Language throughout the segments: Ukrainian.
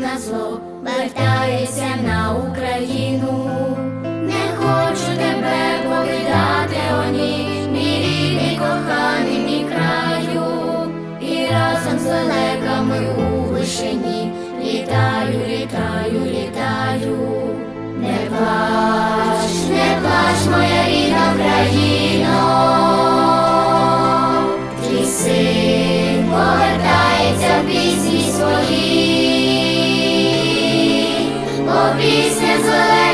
на зло вертається на Україну, не хочу тебе повідати, о ні, мій рідний, коханий мій краю, і разом з далеками у вишині літаю. peace is the land.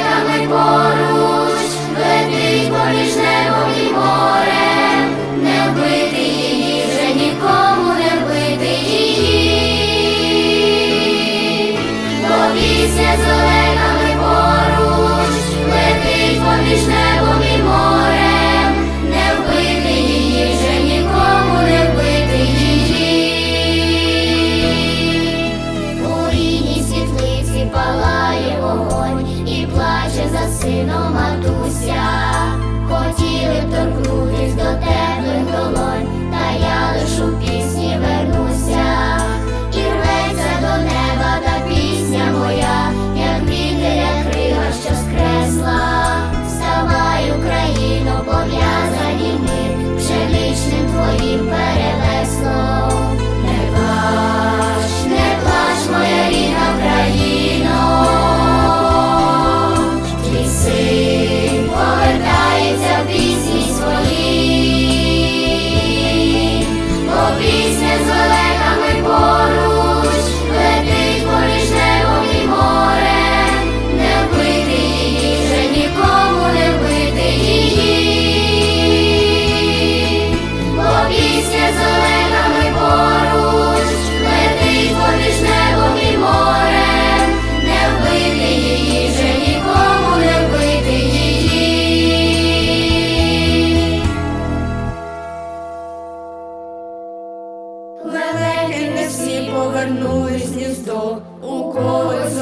Сином матуся, хотіли б торкнути.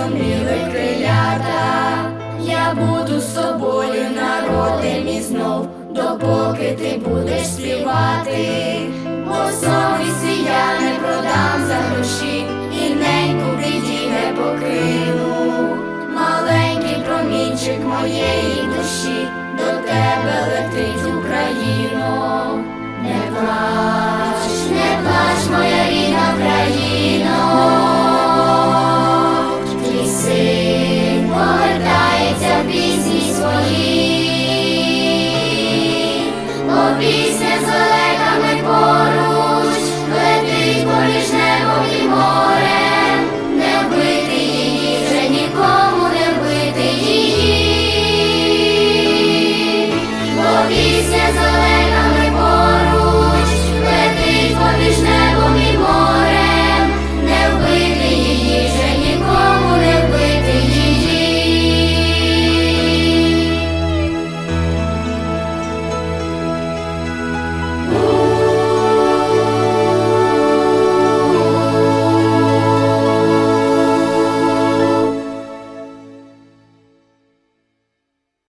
зоміли крилята, я буду з собою народи мій знов, допоки ти будеш співати, бо совісті я не продам за гроші, і неньку біді не покину, маленький промінчик моєї.